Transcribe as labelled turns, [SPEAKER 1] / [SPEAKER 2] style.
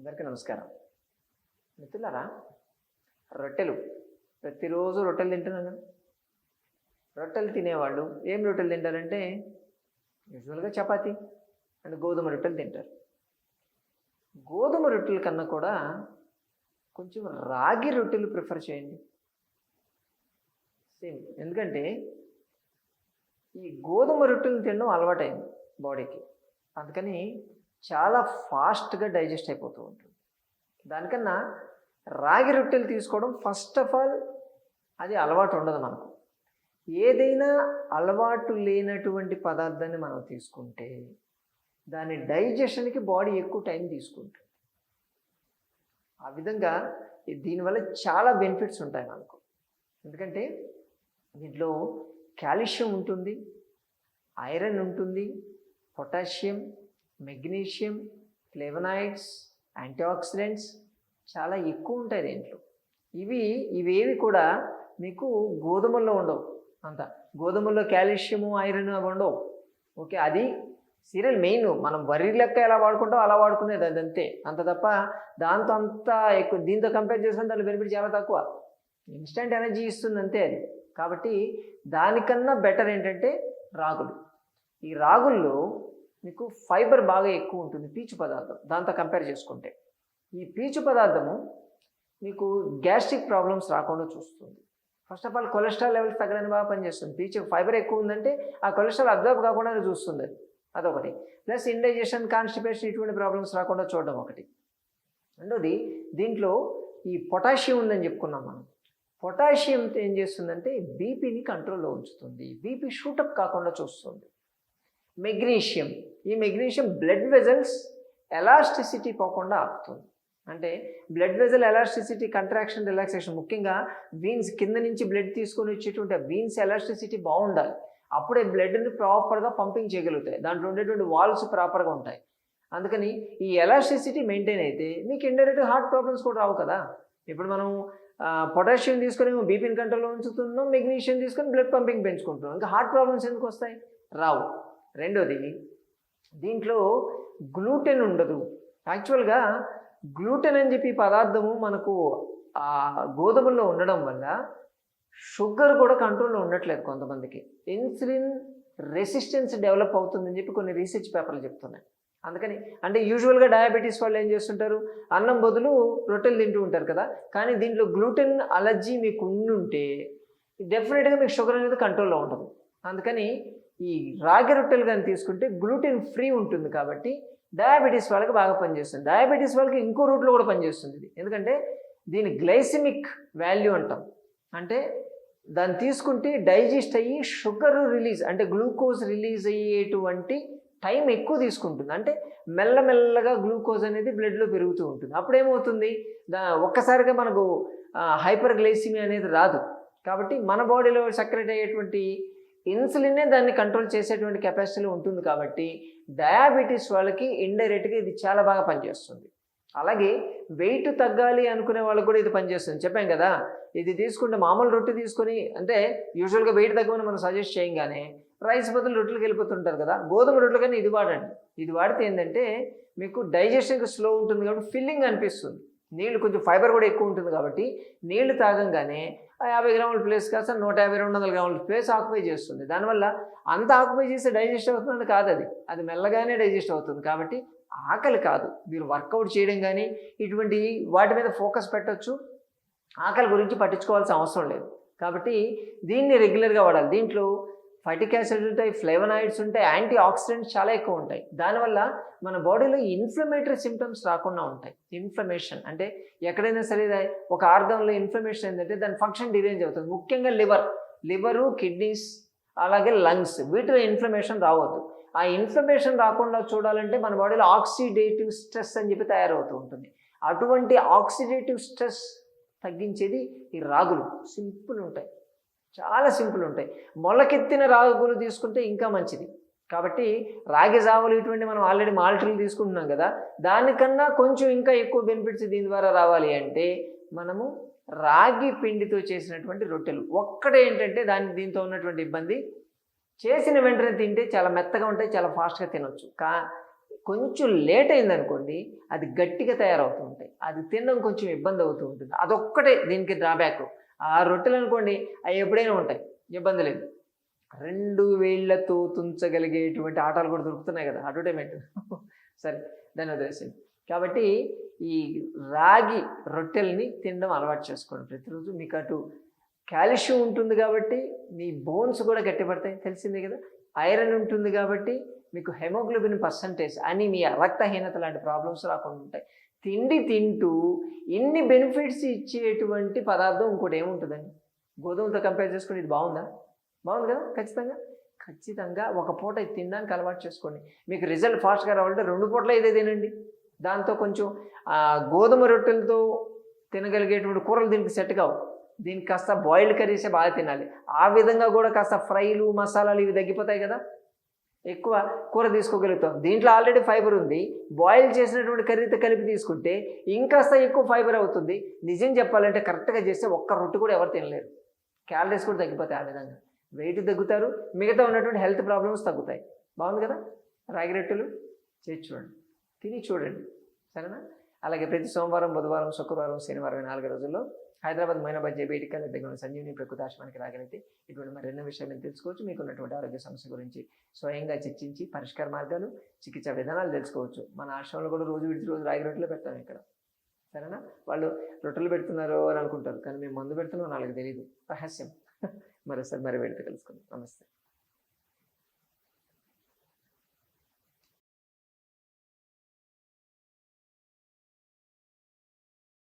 [SPEAKER 1] అందరికీ నమస్కారం. మిత్రులారా రొట్టెలు. ప్రతిరోజు రొట్టెలు తింటున్నాం కదా. రొట్టెలు తినేవాళ్ళు ఏం రొట్టెలు తింటారంటే యూజువల్గా చపాతి అండ్ గోధుమ రొట్టెలు తింటారు. గోధుమ రొట్టెల కన్నా కూడా కొంచెం రాగి రొట్టెలు ప్రిఫర్ చేయండి. సేమ్ ఎందుకంటే ఈ గోధుమ రొట్టెలు తినడం అలవాటైంది బాడీకి. అందుకని చాలా ఫాస్ట్గా డైజెస్ట్ అయిపోతూ ఉంటుంది. దానికన్నా రాగి రొట్టెలు తీసుకోవడం ఫస్ట్ ఆఫ్ ఆల్ అది అలవాటు ఉండదు మనకు. ఏదైనా అలవాటు లేనటువంటి పదార్థాన్ని మనం తీసుకుంటే దాని డైజెషన్కి బాడీ ఎక్కువ టైం తీసుకుంటుంది. ఆ విధంగా దీనివల్ల చాలా బెనిఫిట్స్ ఉంటాయి మనకు. ఎందుకంటే దీంట్లో కాల్షియం ఉంటుంది ఐరన్ ఉంటుంది పొటాషియం మెగ్నీషియం ఫ్లేవనాయిడ్స్ యాంటీఆక్సిడెంట్స్ చాలా ఎక్కువ ఉంటాయి దీంట్లో. ఇవి ఇవేవి కూడా మీకు గోధుమల్లో ఉండవు. అంత. గోధుమల్లో కాల్షియము ఐరన్ అవి ఉండవు. ఓకే? అది సీరియల్ మెయిన్. మనం వరి లెక్క ఎలా వాడుకుంటాం అలా వాడుకునేది అది అంతే. అంత తప్ప దాంతో అంత ఎక్కువ దీంతో కంపేర్ చేసుకుంటే దాని బెనిఫిట్ చాలా తక్కువ. ఇన్స్టెంట్ ఎనర్జీ ఇస్తుంది అంతే అది. కాబట్టి దానికన్నా బెటర్ ఏంటంటే రాగులు. ఈ రాగుల్లో మీకు ఫైబర్ బాగా ఎక్కువ ఉంటుంది పీచు పదార్థం. దాంతో కంపేర్ చేసుకుంటే. ఈ పీచు పదార్థము మీకు గ్యాస్ట్రిక్ ప్రాబ్లమ్స్ రాకుండా చూస్తుంది. First of all cholesterol levels తగ్గడానికి బాగా పనిచేస్తుంది. పీచు ఫైబర్ ఎక్కువ ఉందంటే ఆ కొలెస్ట్రాల్ అబ్జర్వ్ కాకుండా చూస్తుంది. అది అదొకటి. ప్లస్ ఇండైజెషన్ కాన్స్టిపేషన్ ఇటువంటి ప్రాబ్లమ్స్ రాకుండా చూడడం ఒకటి. రెండోది దీంట్లో ఈ పొటాషియం ఉందని చెప్పుకున్నాం మనం. పొటాషియం ఏం చేస్తుందంటే బీపీని కంట్రోల్లో ఉంచుతుంది. బీపీ షూటప్ కాకుండా చూస్తుంది. మెగ్నీషియం. ఈ మెగ్నీషియం బ్లడ్ వెజల్స్ ఎలాస్టిసిటీ పోకుండా ఆపుతుంది. అంటే blood vessel elasticity contraction relaxation ముఖ్యంగా వీన్స్ కింద నుంచి బ్లడ్ తీసుకొని వచ్చేటువంటి వీన్స్ ఎలాస్టిసిటీ బాగుండాలి. అప్పుడే బ్లడ్ని ప్రాపర్గా పంపింగ్ చేయగలుగుతాయి. దాంట్లో ఉండేటువంటి వాల్స్ ప్రాపర్గా ఉంటాయి. అందుకని ఈ ఎలాస్టిసిటీ మెయింటైన్ అయితే మీకు ఇండైరెక్ట్ హార్ట్ ప్రాబ్లమ్స్ కూడా రావు కదా. ఇప్పుడు మనం పొటాషియం తీసుకొని బీపీని కంట్రోల్లో ఉంచుతున్నాం మెగ్నీషియం తీసుకొని బ్లడ్ పంపింగ్ పెంచుకుంటున్నాం. ఇంకా హార్ట్ ప్రాబ్లమ్స్ ఎందుకు వస్తాయి? రావు. రెండోది దీంట్లో గ్లూటెన్ ఉండదు. యాక్చువల్గా గ్లూటెన్ అని చెప్పి పదార్థము మనకు ఆ గోధుమల్లో ఉండడం వల్ల షుగర్ కూడా కంట్రోల్లో ఉండట్లేదు కొంతమందికి. ఇన్సులిన్ రెసిస్టెన్స్ డెవలప్ అవుతుందని చెప్పి కొన్ని రీసెర్చ్ పేపర్లు చెప్తున్నాయి. అందుకని అంటే యూజువల్గా డయాబెటీస్ వాళ్ళు ఏం చేస్తుంటారు? అన్నం బదులు రొట్టెలు తింటూ ఉంటారు కదా. కానీ దీంట్లో గ్లూటెన్ అలర్జీ మీకు ఉండుంటే డెఫినెట్గా మీకు షుగర్ అనేది కంట్రోల్లో ఉంటుంది అందుకని ఈ రాగి రొట్టెలు కానీ తీసుకుంటే గ్లూటెన్ ఫ్రీ ఉంటుంది కాబట్టి డయాబెటీస్ వాళ్ళకి బాగా పనిచేస్తుంది. డయాబెటీస్ వాళ్ళకి ఇంకో రూట్లో కూడా పనిచేస్తుంది ఇది. ఎందుకంటే దీని గ్లైసిమిక్ వాల్యూ అంటాం. అంటే దాన్ని తీసుకుంటే డైజెస్ట్ అయ్యి షుగర్ రిలీజ్ అంటే గ్లూకోజ్ రిలీజ్ అయ్యేటువంటి టైం ఎక్కువ తీసుకుంటుంది. అంటే మెల్లమెల్లగా గ్లూకోజ్ అనేది బ్లడ్లో పెరుగుతూ ఉంటుంది. అప్పుడేమవుతుంది? దా ఒక్కసారిగా మనకు హైపర్ గ్లైసిమి అనేది రాదు. కాబట్టి మన బాడీలో సక్రెట్ అయ్యేటువంటి ఇన్సులినే దాన్ని కంట్రోల్ చేసేటువంటి కెపాసిటీలో ఉంటుంది కాబట్టి డయాబెటీస్ వాళ్ళకి ఇండైరెక్ట్గా ఇది చాలా బాగా పనిచేస్తుంది. అలాగే వెయిట్ తగ్గాలి అనుకునే వాళ్ళకి కూడా ఇది పనిచేస్తుంది. చెప్పాం కదా ఇది తీసుకుంటే మామూలు రొట్టె తీసుకొని అంటే యూజువల్గా వెయిట్ తగ్గమని మనం సజెస్ట్ చేయంగానే రైస్ బదులు రొట్టెలకు వెళ్ళిపోతుంటారు కదా గోధుమ రొట్టెలు కానీ ఇది వాడండి. ఇది వాడితే ఏంటంటే మీకు డైజెషన్కి స్లో ఉంటుంది కాబట్టి ఫిల్లింగ్ అనిపిస్తుంది. నీళ్ళు కొంచెం ఫైబర్ కూడా ఎక్కువ ఉంటుంది కాబట్టి నీళ్ళు తాగంగానే యాభై గ్రాముల ప్లేస్ కాస్త నూట యాభై రెండు వందల గ్రాముల ప్లేస్ ఆక్యుపై చేస్తుంది. దానివల్ల అంత ఆక్యుపై చేస్తే డైజెస్ట్ అవుతుంది కాదు అది. అది మెల్లగానే డైజెస్ట్ అవుతుంది కాబట్టి ఆకలి కాదు. మీరు వర్కౌట్ చేయడం కానీ ఇటువంటి వాటి మీద ఫోకస్ పెట్టచ్చు. ఆకలి గురించి పట్టించుకోవాల్సిన అవసరం లేదు. కాబట్టి దీన్ని రెగ్యులర్గా వాడాలి. దీంట్లో ఫైటిక్ యాసిడ్ ఉంటాయి ఫ్లేవనాయిడ్స్ ఉంటాయి యాంటీ ఆక్సిడెంట్స్ చాలా ఎక్కువ ఉంటాయి. దానివల్ల మన బాడీలో ఇన్ఫ్లమేటరీ సిమ్టమ్స్ రాకుండా ఉంటాయి. ఇన్ఫ్లమేషన్ అంటే ఎక్కడైనా సరే ఒక ఆర్గంలో ఇన్ఫ్లమేషన్ ఏంటంటే దాని ఫంక్షన్ డిరేంజ్ అవుతుంది. ముఖ్యంగా లివర్ లివరు కిడ్నీస్ అలాగే లంగ్స్ వీటిలో ఇన్ఫ్లమేషన్ రావద్దు. ఆ ఇన్ఫ్లమేషన్ రాకుండా చూడాలంటే మన బాడీలో ఆక్సిడేటివ్ స్ట్రెస్ అని చెప్పి తయారవుతూ ఉంటుంది. అటువంటి ఆక్సిడేటివ్ స్ట్రెస్ తగ్గించేది ఈ రాగులు. సింపుల్ ఉంటాయి. చాలా సింపుల్ ఉంటాయి. మొలకెత్తిన రాగులు తీసుకుంటే ఇంకా మంచిది. కాబట్టి రాగి జావులు ఇటువంటి మనం ఆల్రెడీ మాల్టీలు తీసుకుంటున్నాం కదా దానికన్నా కొంచెం ఇంకా ఎక్కువ బెనిఫిట్స్ దీని ద్వారా రావాలి అంటే మనము రాగి పిండితో చేసినటువంటి రొట్టెలు. ఒక్కటే ఏంటంటే దాని దీంతో ఉన్నటువంటి ఇబ్బంది. చేసిన వెంటనే తింటే చాలా మెత్తగా ఉంటాయి చాలా ఫాస్ట్గా తినొచ్చు. కా కొంచెం లేట్ అయిందనుకోండి అది గట్టిగా తయారవుతూ ఉంటాయి. అది తినడం కొంచెం ఇబ్బంది అవుతూ ఉంటుంది. అదొక్కటే దీనికి డ్రాబ్యాక్. ఆ రొట్టెలు అనుకోండి అవి ఎప్పుడైనా ఉంటాయి ఇబ్బంది లేదు. రెండు వేళ్ళతో తుంచగలిగేటువంటి ఆటలు కూడా దొరుకుతున్నాయి కదా అడ్వర్టైజ్మెంట్. సరే దాన్ని వదిలేసింది కాబట్టి ఈ రాగి రొట్టెల్ని తినడం అలవాటు చేసుకోండి. ప్రతిరోజు మీకు అటు కాల్షియం ఉంటుంది కాబట్టి మీ బోన్స్ కూడా గట్టిపడతాయి తెలిసిందే కదా. ఐరన్ ఉంటుంది కాబట్టి మీకు హెమోగ్లోబిన్ పర్సంటేజ్ అని మీ రక్తహీనత లాంటి ప్రాబ్లమ్స్ రాకుండా ఉంటాయి. తిండి తింటూ ఇన్ని బెనిఫిట్స్ ఇచ్చేటువంటి పదార్థం ఇంకోటి ఏముంటుందండి? గోధుమలతో కంపేర్ చేసుకుని ఇది బాగుందా? బాగుంది కదా? ఖచ్చితంగా? ఖచ్చితంగా ఒక పూట ఇది తినడానికి అలవాటు చేసుకోండి. మీకు రిజల్ట్ ఫాస్ట్గా రావాలంటే రెండు పూటలు ఇదే తినండి. దాంతో కొంచెం గోధుమ రొట్టెలతో తినగలిగేటువంటి కూరలు దీనికి సెట్ కావు. దీనికి కాస్త బాయిల్డ్ కర్రీసే బాగా తినాలి. ఆ విధంగా కూడా కాస్త ఫ్రైలు మసాలాలు ఇవి తగ్గిపోతాయి కదా? ఎక్కువ కూర తీసుకోగలుగుతాం. దీంట్లో ఆల్రెడీ ఫైబర్ ఉంది. బాయిల్ చేసినటువంటి కర్రీతో కలిపి తీసుకుంటే ఇంకాస్త ఎక్కువ ఫైబర్ అవుతుంది. నిజం చెప్పాలంటే కరెక్ట్గా చేస్తే ఒక్క రొట్టె కూడా ఎవరు తినలేరు. క్యాలరీస్ కూడా తగ్గిపోతాయి ఆ విధంగా. వెయిట్ తగ్గుతారు. మిగతా ఉన్నటువంటి హెల్త్ ప్రాబ్లమ్స్ తగ్గుతాయి. బాగుంది కదా? రాగి రొట్టెలు? చేసి చూడండి. తిని చూడండి. సరేనా? అలాగే ప్రతి సోమవారం బుధవారం శుక్రవారం శనివారం నాలుగు రోజుల్లో హైదరాబాద్ మైనాబాద్ జేబీటికి దగ్గర ఉన్న సంజీవిని ప్రకృతి ఆశ్రమానికి రాగలిగితే ఇటువంటి మరెన్నో విషయాలు తెలుసుకోవచ్చు. మీకు ఉన్నటువంటి ఆరోగ్య సమస్య గురించి స్వయంగా చర్చించి పరిష్కార మార్గాలు చికిత్స విధానాలు తెలుసుకోవచ్చు. మన ఆశ్రమంలో కూడా రోజు విడిచి రోజు రాగి రొట్టెలు పెడతాం ఇక్కడ. సరేనా? వాళ్ళు రొట్టెలు పెడుతున్నారు అని అనుకుంటారు. కానీ మేము మందు పెడుతున్నాం వాళ్ళకి తెలియదు రహస్యం. మరోసారి మరి వెళ్తే కలుసుకుందాం. నమస్తే.